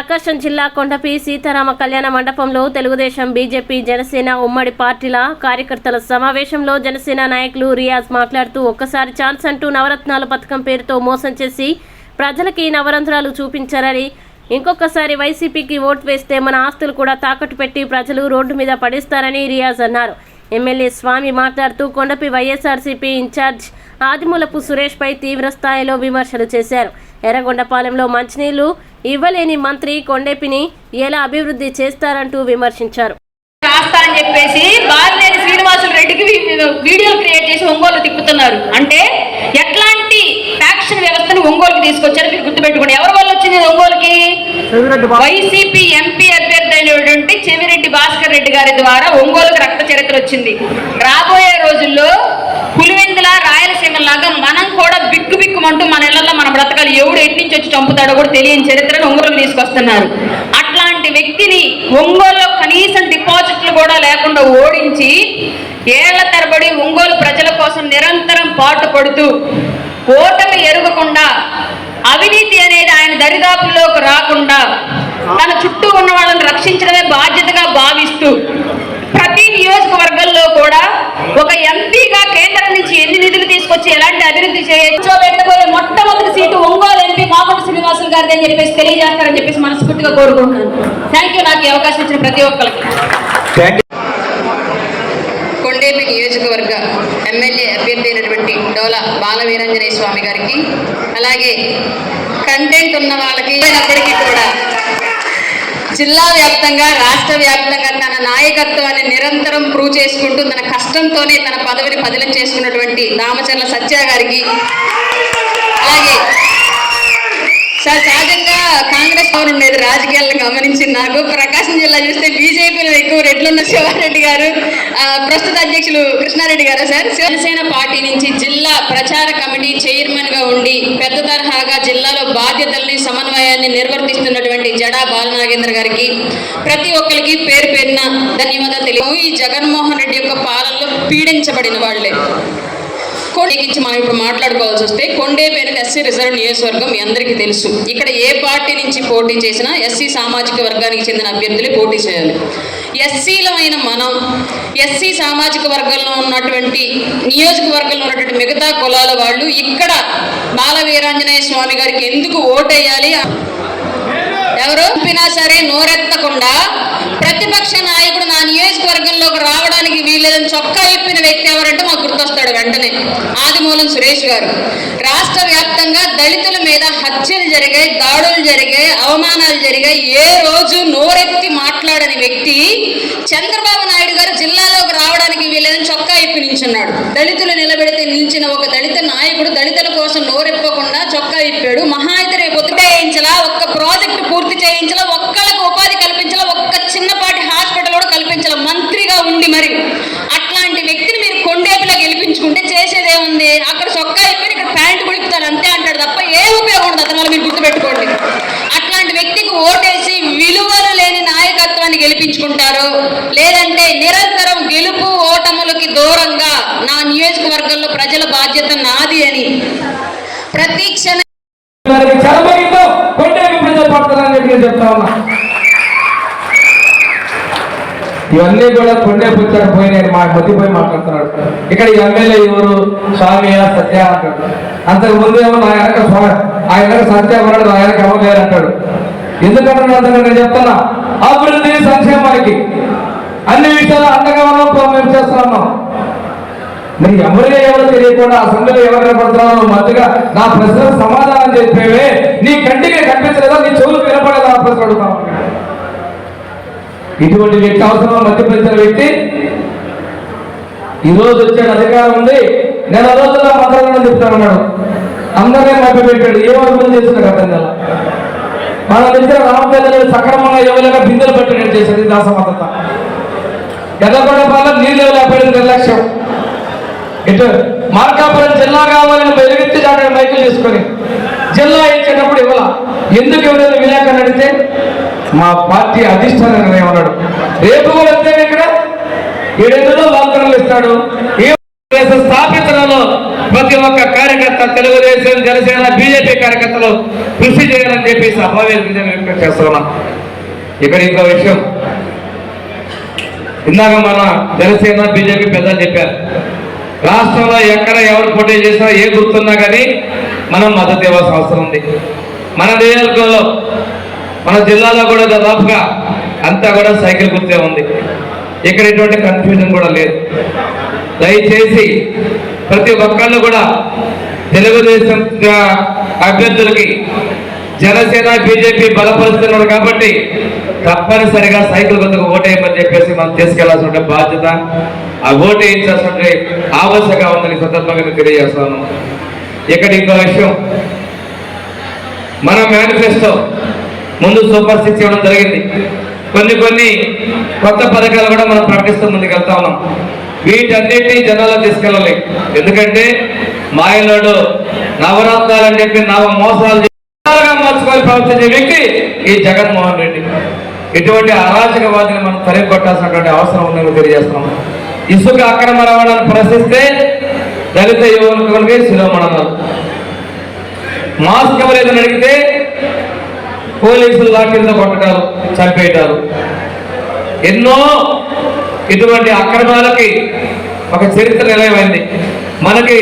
ప్రకాశం జిల్లా కొండపి సీతారామ కళ్యాణ మండపంలో తెలుగుదేశం బీజేపీ జనసేన ఉమ్మడి పార్టీల కార్యకర్తల సమావేశంలో జనసేన నాయకులు రియాజ్ మాట్లాడుతూ ఒక్కసారి ఛాన్స్ అంటూ నవరత్నాల పథకం పేరుతో మోసం చేసి ప్రజలకి నవరంధ్రాలు చూపించారని ఇంకొకసారి వైసీపీకి ఓటు వేస్తే మన ఆస్తులు కూడా తాకట్టు పెట్టి ప్రజలు రోడ్డు మీద పడేస్తారని రియాజ్ అన్నారు. ఎమ్మెల్యే స్వామి మాట్లాడుతూ కొండపి వైఎస్ఆర్సీపీ ఇన్ఛార్జ్ ఆదిమూలపు సురేష్పై తీవ్ర స్థాయిలో విమర్శలు చేశారు. ఎర్రగొండపాలెంలో మంచినీళ్ళు ఇవ్వలేని మంత్రి కొండేపిని ఎలా అభివృద్ధి చేస్తారంటూ విమర్శించారు. రాస్తారని చెప్పేసి బాలినేని శ్రీనివాసులు రెడ్డికి వీ- వీడియోలు క్రియేట్ చేసి ఒంగోలు తిప్పుతున్నారు. అంటే ఎట్లాంటి ఫ్యాక్షన్ వ్యవస్థను ఒంగోలుకి తీసుకొచ్చారు మీరు గుర్తుపెట్టుకోండి. ఎవరి వల్ల వచ్చింది ఒంగోలుకి? వైసీపీ ఎంపీ అభ్యర్థి అయినటువంటి చెవిరెడ్డి భాస్కర్ రెడ్డి గారి ద్వారా ఒంగోలుకు రక్త చరిత్ర వచ్చింది. రాబోయే రోజుల్లో పులివెందుల రాయలసీమ లాగా మనం కూడా బిక్కు బిక్కుమంటూ మన ఇళ్ళలో మన బ్రతకాలి. ఎవడు ఎటు నుంచి వచ్చి చంపుతాడో కూడా తెలియని చరిత్రను ఒంగోలుకు తీసుకొస్తున్నారు. అట్లాంటి వ్యక్తిని ఒంగోలులో కనీసం డిపాజిట్లు కూడా లేకుండా ఓడించి ఏళ్ళ తరబడి ఒంగోలు ప్రజల కోసం నిరంతరం పాటుపడుతూ ఓటమి ఎరగకుండా అవినీతి అనేది ఆయన దరిదాపుల్లోకి రాకుండా తన చుట్టూ ఉన్న వాళ్ళని రక్షించడమే బాధ్యతగా భావిస్తూ ప్రతి నియోజకవర్గంలో కూడా ఒక ఎంపీగా కేంద్రం నుంచి ఎన్ని నిధులు తీసుకొచ్చి ఎలాంటి అభివృద్ధి చేయొచ్చో పెట్టబోయే మొట్టమొదటి సీటు ఒంగోలు ఎంపీ మాపటి శ్రీనివాసులు గారిది అని చెప్పేసి తెలియజేస్తారని చెప్పేసి మనస్ఫూర్తిగా కోరుకుంటున్నాను. థ్యాంక్ యూ నాకు ఈ అవకాశం ఇచ్చిన ప్రతి ఒక్కరికి. నియోజకవర్గ ఎమ్మెల్యే అభ్యర్థి అయినటువంటి డోల బాలవీరంజనేయ స్వామి గారికి అలాగే కంటెంట్ ఉన్న వాళ్ళకి అయినప్పటికీ కూడా. జిల్లా వ్యాప్తంగా రాష్ట్ర వ్యాప్తంగా తన నాయకత్వాన్ని నిరంతరం ప్రూవ్ చేసుకుంటూ తన కష్టంతోనే తన పదవిని పదిలం చేసుకున్నటువంటి రామచర్ల సత్య గారికి అలాగే సార్ సహజంగా కాంగ్రెస్ పవన్ ఉండేది రాజకీయాలను గమనించి నాకు ప్రకాశం జిల్లా చూస్తే బీజేపీలో ఎక్కువ రెడ్లున్న శివారెడ్డి గారు ప్రస్తుత అధ్యక్షులు కృష్ణారెడ్డి గారు సార్? శివసేన పార్టీ నుంచి జిల్లా ప్రచార కమిటీ చైర్మన్గా ఉండి పెద్ద తరహాగా జిల్లాలో బాధ్యతల్ని సమన్వయాన్ని నిర్వర్తిస్తున్నటువంటి జడా బాలనాగేంద్ర గారికి ప్రతి ఒక్కరికి పేరు పేరున ధన్యవాదాలు తెలియవు ఈ జగన్మోహన్ రెడ్డి యొక్క పాలనలో పీడించబడిన వాళ్ళే. కొండకి మనం ఇప్పుడు మాట్లాడుకోవాల్సి వస్తే కొండేపేట ఎస్సీ రిజర్వ్ నియోజకవర్గం మీ అందరికీ తెలుసు. ఇక్కడ ఏ పార్టీ నుంచి పోటీ చేసినా ఎస్సీ సామాజిక వర్గానికి చెందిన అభ్యర్థులే పోటీ చేయాలి. ఎస్సీలమైన మనం ఎస్సీ సామాజిక వర్గంలో ఉన్నటువంటి నియోజకవర్గంలో ఉన్నటువంటి మిగతా కులాల వాళ్ళు ఇక్కడ బాల వీరాంజనేయ స్వామి గారికి ఎందుకు ఓటేయాలి? ఎవరు చెప్పినా సరే నోరెత్తకుండా ప్రతిపక్ష నాయకుడు నా నియోజకవర్గంలోకి రావడానికి వీల్లేదని చొక్కా ఇప్పిన వ్యక్తి ఎవరంటే మాకు గుర్తొస్తాడు వెంటనే ఆదిమూలం సురేష్ గారు. రాష్ట్ర వ్యాప్తంగా దళితుల మీద హత్యలు జరిగాయి దాడులు జరిగాయి అవమానాలు జరిగాయి. ఏ రోజు నోరెత్తి మాట్లాడని వ్యక్తి చంద్రబాబు నాయుడు గారు జిల్లాలోకి రావడానికి వీల్లేదని చొక్కా ఇప్పి నించున్నాడు. దళితులు నిలబెడితే నిలిచిన ఒక దళిత నాయకుడు దళితుల కోసం నోరెప్పకుండా చొక్కా ఇప్పాడు. మహా అయితే రేపు ఒక్క ప్రాజెక్టు చేయించలా ఒక్కళ్ళకు ఉపాధి కల్పించలా? ఒక్క చిన్నపాటి హాస్పిటల్ కూడా కల్పించాల? మంత్రిగా ఉండి మరి అట్లాంటి వ్యక్తిని మీరు కొండేపులో గెలిపించుకుంటే చేసేదేముంది అక్కడ చొక్కా అయిపోయి ఇక్కడ ప్యాంటు కుడిపుతారు అంతే అంటాడు తప్ప ఏ ఉపయోగం ఉండదు. అతని వల్ల మీరు గుర్తుపెట్టుకోండి. అట్లాంటి వ్యక్తికి ఓటేసి విలువలు లేని నాయకత్వాన్ని గెలిపించుకుంటారు. లేదంటే నిరంతరం గెలుపు ఓటములకి దూరంగా నా నియోజకవర్గంలో ప్రజల బాధ్యత నాది అని. ప్రతీక్షణ వారికి చలమగితో కొండేవి ప్రజలు పడతారని చెప్పి నేను చెప్తా ఉన్నా ఇవన్నీ కూడా కొండే పుచ్చాడు పోయినాయి మా మతిపోయి మాట్లాడుతున్నాడు ఇక్కడ ఎమ్మెల్యే ఎవరు? స్వామి సత్య అంటాడు. అంతకు ముందు ఏమో నా వెనక స్వామి ఆయన వెనక సత్య ఉన్నాడు నా వెనక అమ్మగారు అంటాడు. ఎందుకంటే నేను చెప్తున్నా అభివృద్ధి సంక్షేమానికి అన్ని విషయాలు అండగా ఉన్నాం మేము చేస్తున్నాం మరి ఎవరే ఎవరు తెలియకుండా అసెంబ్లీలో ఎవరు కనపడుతున్నారో మధ్యగా నా ప్రశ్న సమాధానం చెప్పేవే నీ కంటికి కనిపించలేదా? నీ చెవులు వినపడేదా? ప్రశ్న అడుగుతాను ఇటువంటి వ్యక్తి అవసరం మధ్యప్రదేశ్ వ్యక్తి ఈ రోజు వచ్చాడు అధికారం ఉంది. నెల రోజుల్లో మంత్రాలను చెప్తానన్నాడు. అందరినీ మభ్య పెట్టాడు. ఏ అభివృద్ధి చేస్తున్నారు అర్థం కదా మన దగ్గర రామపేదలు సక్రమంగా ఎవరైనా బిందెలు పెట్టినట్టు చేసేది దాసమత ఎదగొండ పాలన నీళ్ళు ఇవ్వలేకపోయింది నిర్లక్ష్యం. ఇటు మార్కాపురం జిల్లా కావాలని వెలుగెత్తి చాటని మైకులు తీసుకొని జిల్లా ఇచ్చేటప్పుడు ఇవ్వాల. ఎందుకు ఎవరైనా విలేకరు అడిగితే మా పార్టీ అధిష్టానం రేపు కూడా వస్తే ఇక్కడ? ఏడెందులో వాగ్దానాలు ఇస్తాడు? ఏ స్థాపించడంలో ప్రతి ఒక్క కార్యకర్త తెలుగుదేశం జనసేన బీజేపీ కార్యకర్తలు కృషి చేయాలని చెప్పి సభావేదిక వ్యక్తం చేస్తున్నాం. ఇక్కడ ఇంకో విషయం. ఇందాక మన జనసేన బీజేపీ పెద్దలు చెప్పారు. రాష్ట్రంలో ఎక్కడ ఎవరు పోటీ చేసినా ఏ గుర్తున్నా కానీ మనం మద్దతు ఇవ్వాల్సిన అవసరం ఉంది. మన నియోజకవర్గంలో మన జిల్లాలో కూడా దాదాపుగా అంతా కూడా సైకిల్ గుర్తే ఉంది. ఇక్కడ ఎటువంటి కన్ఫ్యూజన్ కూడా లేదు. దయచేసి ప్రతి ఒక్కళ్ళు కూడా తెలుగుదేశం అభ్యర్థులకి జనసేన బీజేపీ బలపరుస్తున్నాడు కాబట్టి తప్పనిసరిగా సైకిల్ గుర్తుకు ఓటేయమని చెప్పేసి మనం తీసుకెళ్ళాల్సిన బాధ్యత ఆ ఓటు వేయించాల్సిన ఆవశ్యక ఉందని సందర్భంగా మీకు తెలియజేస్తాను ఇక్కడ ఇంకో విషయం మన మేనిఫెస్టో ముందు సూపర్ సిక్స్ ఇవ్వడం జరిగింది. కొన్ని కొన్ని కొత్త పథకాలు కూడా మనం ప్రకటిస్తూ ముందుకు వెళ్తా ఉన్నాం. వీటన్నిటినీ జనాల్లో తీసుకెళ్ళాలి ఎందుకంటే మాయలోడు నవరత్నాలు అని చెప్పి నవ మోసాలు మార్చుకోవాలి ప్రవర్తించే వ్యక్తి ఈ జగన్మోహన్ రెడ్డి. ఇటువంటి అరాచకవాదిని మనం తరిగి కొట్టాల్సినటువంటి అవసరం ఉందని తెలియజేస్తున్నాం. ఇసుక అక్రమ రవాణాను ప్రశ్నిస్తే దళిత యువకులకి శిరోమణన్నారు మాస్క్ ఎవరైతే అడిగితే పోలీసులు లాఠీలతో కొట్టడాలు చంపేయటాలు ఎన్నో ఇటువంటి అక్రమాలకి ఒక చరిత్ర నిలయమైంది. మనకి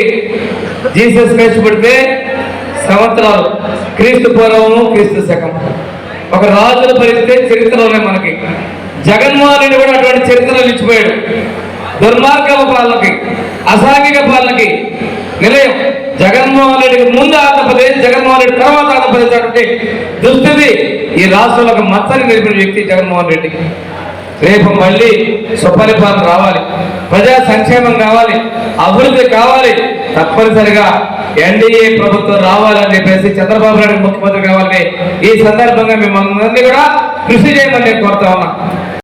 జీసస్ క్రైస్ట్ పుడితే సంవత్సరాలు క్రీస్తు పూర్వము క్రీస్తు శకం ఒక రాజుల పరిస్థితి చరిత్రలోనే మనకి. జగన్మోహన్ రెడ్డి కూడా అటువంటి చరిత్రలు నిలిచిపోయాడు. దుర్మార్గపు పాలనకి అసాంఘిక పాలనకి నిలయం. జగన్మోహన్ రెడ్డికి ముందు ఆంధ్రప్రదేశ్ జగన్మోహన్ రెడ్డి తర్వాత ఆంధ్రప్రదేశ్ అటువంటి దుస్థితి ఈ రాష్ట్రంలో ఒక మచ్చని నిలిపిన వ్యక్తి జగన్మోహన్ రెడ్డి రేపు మళ్ళీ సుపరిపాలన రావాలి. ప్రజా సంక్షేమం కావాలి. అభివృద్ధి కావాలి. తప్పనిసరిగా ఎన్డీఏ ప్రభుత్వం రావాలని చెప్పేసి చంద్రబాబు నాయుడు ముఖ్యమంత్రి కావాలని ఈ సందర్భంగా మిమ్మల్ని కూడా కృషి చేయమని నేను కోరుతా ఉన్నా.